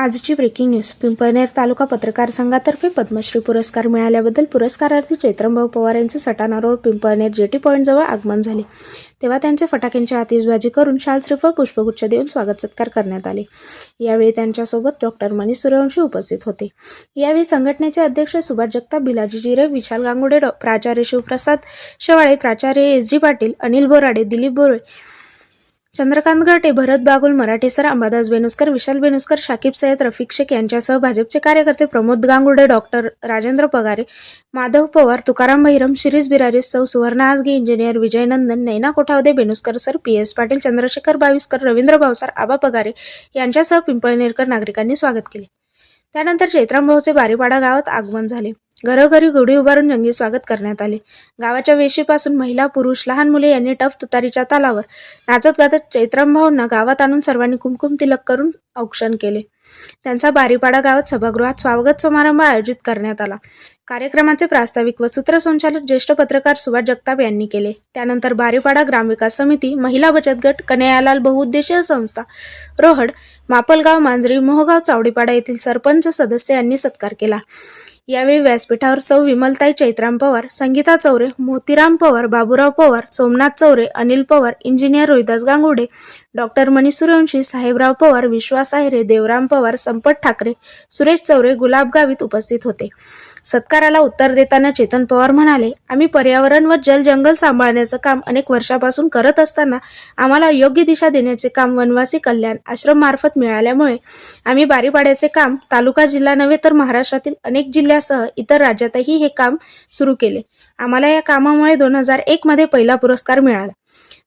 आजची breaking news. Pimpalner तालुका पत्रकार संघातर्फे पद्मश्री पुरस्कार मिळाल्याबद्दल पुरस्कारार्थी चैत्रंभाऊ पवार यांचे सटाणा रोड पिंपळनेर जेटी पॉईंटजवळ आगमन झाले. तेव्हा त्यांचे फटाक्यांची आतिषबाजी करून शाल श्रीफळ पुष्पगुच्छ देऊन स्वागत सत्कार करण्यात आले. यावेळी त्यांच्यासोबत डॉक्टर मनीष सूर्यवंशी उपस्थित होते. यावेळी संघटनेचे अध्यक्ष सुभाष जगताप भिलाजी जिरे विशाल गांगुडे डॉ. प्राचार्य शिवप्रसाद शेवाळे प्राचार्य S G Patil Anil Borade Dilip Bore Chandrakant Ghate Bharat Bagul Marathe sir Ambadas Benuskar Vishal Benuskar Shakib Sayyad Rafiq Shaikh यांच्यासह भाजपचे कार्यकर्ते प्रमोद गांगुडे डॉक्टर राजेंद्र पगारे माधव पवार तुकाराम बहिरम शिरीष बिरारी सौ Suvarna Ajage engineer Vijay Nandan Naina Kothawade Benuskar sir P S Patil Chandrashekhar Baviskar Ravindra Bhavsar Aba Pagare यांच्यासह पिंपळनेरकर नागरिकांनी स्वागत केले. त्यानंतर चैत्रांभाऊचे बारीपाडा गावात आगमन झाले. घरोघरी गुढी उभारून जंगी स्वागत करण्यात आले. गावाच्या वेशीपासून महिला पुरुष लहान मुले यांनी टफ तुतारीच्या तालावर नाचत गाजत चैत्रमभावना गावात आणून सर्वांनी कुमकुम तिलक करून औक्षण केले. त्यांचा बारीपाडा गावात सभागृहात स्वागत समारंभ आयोजित करण्यात आला. कार्यक्रमाचे प्रास्ताविक व सूत्रसंचालक ज्येष्ठ पत्रकार सुभाष जगताप यांनी केले. त्यानंतर बारीपाडा ग्रामविकास समिती महिला बचत गट कन्हैयालाल बहुउद्देशीय संस्था रोहड मापलगाव मांजरी मोहगाव चावडीपाडा येथील सरपंच सदस्य यांनी सत्कार केला. यावेळी व्यासपीठावर सौ विमलताई चैत्राम पवार संगीता चौरे मोतीराम पवार बाबूराव पवार सोमनाथ चौरे अनिल पवार इंजिनियर रोहिदास गांगुडे डॉक्टर मनीष सूर्यवंशी साहेबराव पवार विश्वास आहेरे देवराम पवार संपत ठाकरे सुरेश चौरे गुलाब गावित उपस्थित होते. सत्काराला उत्तर देताना चेतन पवार म्हणाले आम्ही पर्यावरण व जल जंगल सांभाळण्याचं काम अनेक वर्षापासून करत असताना आम्हाला योग्य दिशा देण्याचे काम वनवासी कल्याण आश्रम मार्फत मिळाल्यामुळे आम्ही बारीपाड्याचे काम तालुका जिल्हा नव्हे तर महाराष्ट्रातील अनेक जिल्ह्यासह इतर राज्यातही हे काम सुरू केले. आम्हाला या कामामुळे दोन हजार एक मध्ये पहिला पुरस्कार मिळाला.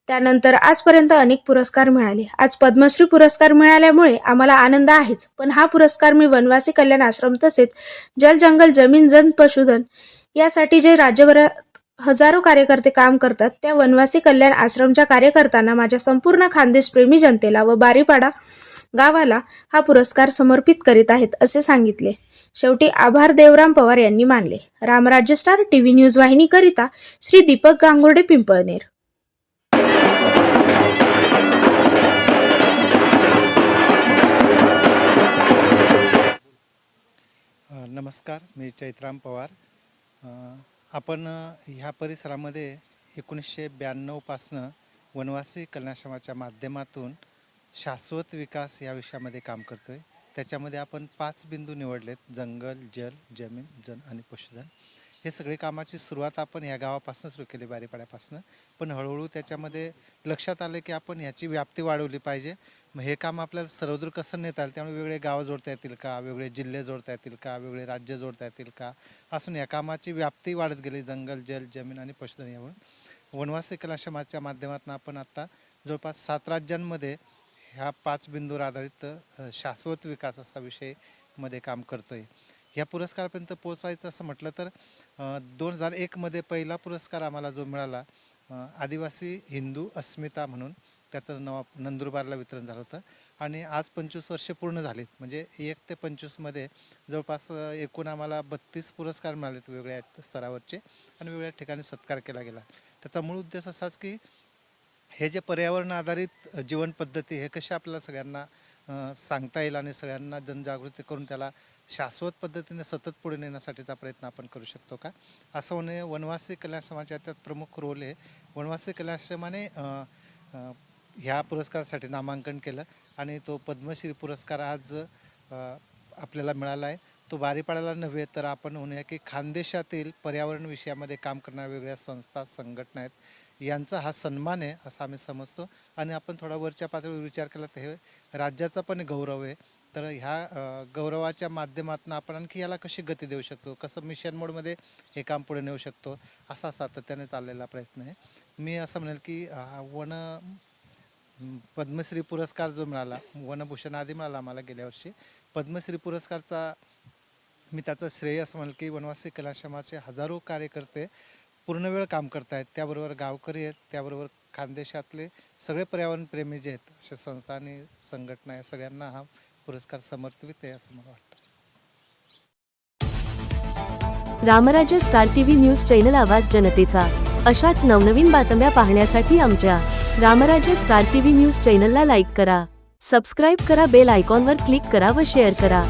त्यानंतर आजपर्यंत अनेक पुरस्कार मिळाले. आज पद्मश्री पुरस्कार मिळाल्यामुळे आम्हाला आनंद आहेच. पण हा पुरस्कार मी वनवासी कल्याण आश्रम तसेच जल जंगल जमीन जन पशुधन यासाठी जे राज्यभरात हजारो कार्यकर्ते काम करतात त्या वनवासी कल्याण आश्रमच्या कार्यकर्त्यांना माझ्या संपूर्ण खानदेश प्रेमी जनतेला व बारीपाडा गावाला हा पुरस्कार समर्पित करीत आहेत असे सांगितले. शेवटी आभार देवराम पवार यांनी मानले. रामराज्य स्टार टीव्ही न्यूज वाहिनीकरिता श्री दीपक गांगुर्डे पिंपळनेर. नमस्कार मी चैत्राम पवार. आपण ह्या परिसरामध्ये एकोणीसशे ब्याण्णवपासनं वनवासी कल्याणाश्रमाच्या माध्यमातून शाश्वत विकास या विषयामध्ये काम करतो आहे त्याच्यामध्ये आपण पाच बिंदू निवडलेत. जंगल जल जमीन जन आणि पशुधन. हे सगळे कामाची सुरुवात आपण ह्या गावापासून सुरू केली बारीपाड्यापासून. पण हळूहळू त्याच्यामध्ये लक्षात आलं की आपण ह्याची व्याप्ती वाढवली पाहिजे. मग हे काम आपल्याला सर्वदूर कसं नेता येईल? त्यामुळे वेगळे गावं जोडता येतील का? वेगळे जिल्हे जोडता येतील का? वेगळे राज्य जोडता येतील का? असून या कामाची व्याप्ती वाढत गेली जंगल जल जमीन आणि पशुधन यावरून. वनवासी कलाश्रमाच्या माध्यमातून आपण आत्ता जवळपास सात राज्यांमध्ये ह्या पाच बिंदूवर आधारित शाश्वत विकास असा विषयमध्ये काम आहे ह्या पुरस्कारापर्यंत पोचायचं असं म्हटलं तर दोन हजार एकमध्ये पहिला पुरस्कार आम्हाला जो मिळाला आदिवासी हिंदू अस्मिता म्हणून त्याचं नवा नंदुरबारला वितरण झालं होतं. आणि आज पंचवीस वर्षे पूर्ण झालीत. म्हणजे एक ते पंचवीसमध्ये जवळपास एकूण आम्हाला बत्तीस पुरस्कार मिळालेत वेगळ्या स्तरावरचे आणि वेगळ्या ठिकाणी सत्कार केला गेला. त्याचा मूळ उद्देश असाच की हे जे पर्यावरण आधारित जीवन पद्धती हे कशी आपल्याला सगळ्यांना सांगता येईल आणि सगळ्यांना जनजागृती करून त्याला शाश्वत पद्धतीने सतत पुढे नेण्यासाठीचा प्रयत्न आपण करू शकतो का? असं होणे वनवासी कल्याणश्रमाच्या त्यात प्रमुख रोल आहे वनवासी कल्याणश्रमाने ह्या पुरस्कारासाठी नामांकन केलं आणि तो पद्मश्री पुरस्कार आज आपल्याला मिळाला आहे. तो बारीपाड्याला नव्हे तर आपण म्हणूया की खानदेशातील पर्यावरण विषयामध्ये काम करणाऱ्या वेगळ्या संस्था संघटना आहेत. यांचा हा सन्मान आहे असं आम्ही समजतो. आणि आपण थोडा वरच्या पातळीवर विचार केला तर हे राज्याचा पण गौरव आहे. तर ह्या गौरवाच्या माध्यमातून आपण आणखी याला कशी गती देऊ शकतो? कसं मिशन मोडमध्ये हे काम पुढे नेऊ शकतो? असा सातत्याने चाललेला प्रयत्न आहे. मी असं म्हणेल की वन पद्मश्री पुरस्कार जो मिळाला वनभूषण आधी मिळाला आम्हाला गेल्या वर्षी. पद्मश्री पुरस्कारचा मी त्याचं श्रेय असं म्हणेल की वनवासी कलाश्रमाचे हजारो कार्यकर्ते पूर्ण वेळ काम करतायत त्याबरोबर गावकरी आहेत त्याबरोबर खानदेशातले सगळे पर्यावरणप्रेमी जे आहेत अशा संस्था आणि संघटना या सगळ्यांना हा पुरस्कार समर्पित आहे असं मला वाटतं. Ramrajya star TV news channel आवाज जनतेचा. अशाच नवनवीन बातम्या पाहण्यासाठी आमच्या रामराज्य स्टार टीव्ही न्यूज चॅनलला लाईक करा. सबस्क्राईब करा बेल आयकॉनवर क्लिक करा व शेअर करा.